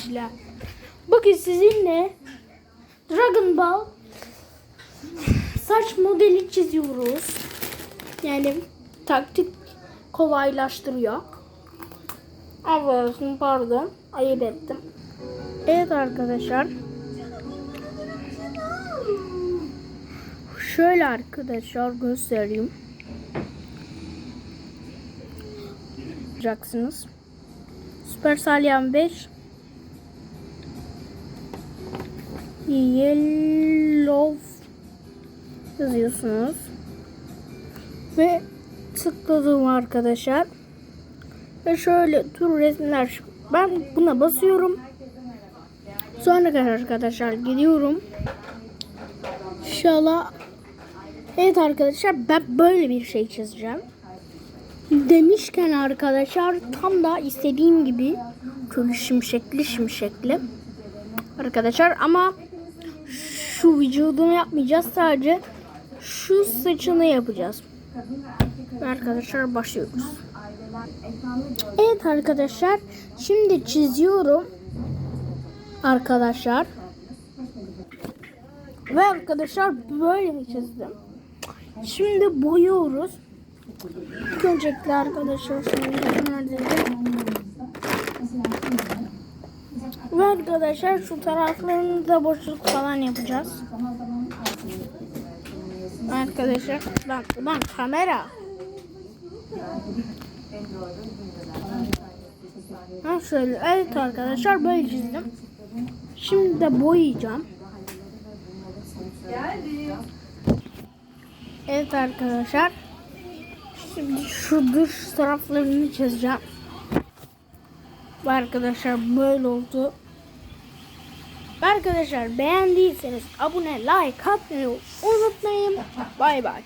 izleyiciler. Bugün sizinle Dragon Ball saç modeli çiziyoruz. Yani taktik kolaylaştırıyor. Affedersin pardon. Ayıp ettim. Evet arkadaşlar. Şöyle arkadaşlar göstereyim. Yapacaksınız. Süper Salyan 5 Yellow yazıyorsunuz. Ve tıkladım arkadaşlar. Ve şöyle tur resimler. Ben buna basıyorum. Sonra arkadaşlar gidiyorum. İnşallah. Evet arkadaşlar ben böyle bir şey çizeceğim. Demişken arkadaşlar tam da istediğim gibi şöyle şimşekli şimşekli. Arkadaşlar ama vücudunu yapmayacağız sadece şu saçını yapacağız. Arkadaşlar başlıyoruz. Evet arkadaşlar şimdi çiziyorum. Arkadaşlar. Ve arkadaşlar böyle çizdim. Şimdi boyuyoruz. Öncelikle arkadaşlar şimdi neredeydi? Ve arkadaşlar şu taraflarını da boşluk falan yapacağız. Arkadaşlar lan ulan kamera. Ha şöyle evet arkadaşlar böyle çizdim. Şimdi de boyayacağım. Evet arkadaşlar. Şimdi şu dış taraflarını çizeceğim. Arkadaşlar böyle oldu. Arkadaşlar beğendiyseniz abone like atmayı unutmayın. Bay bay.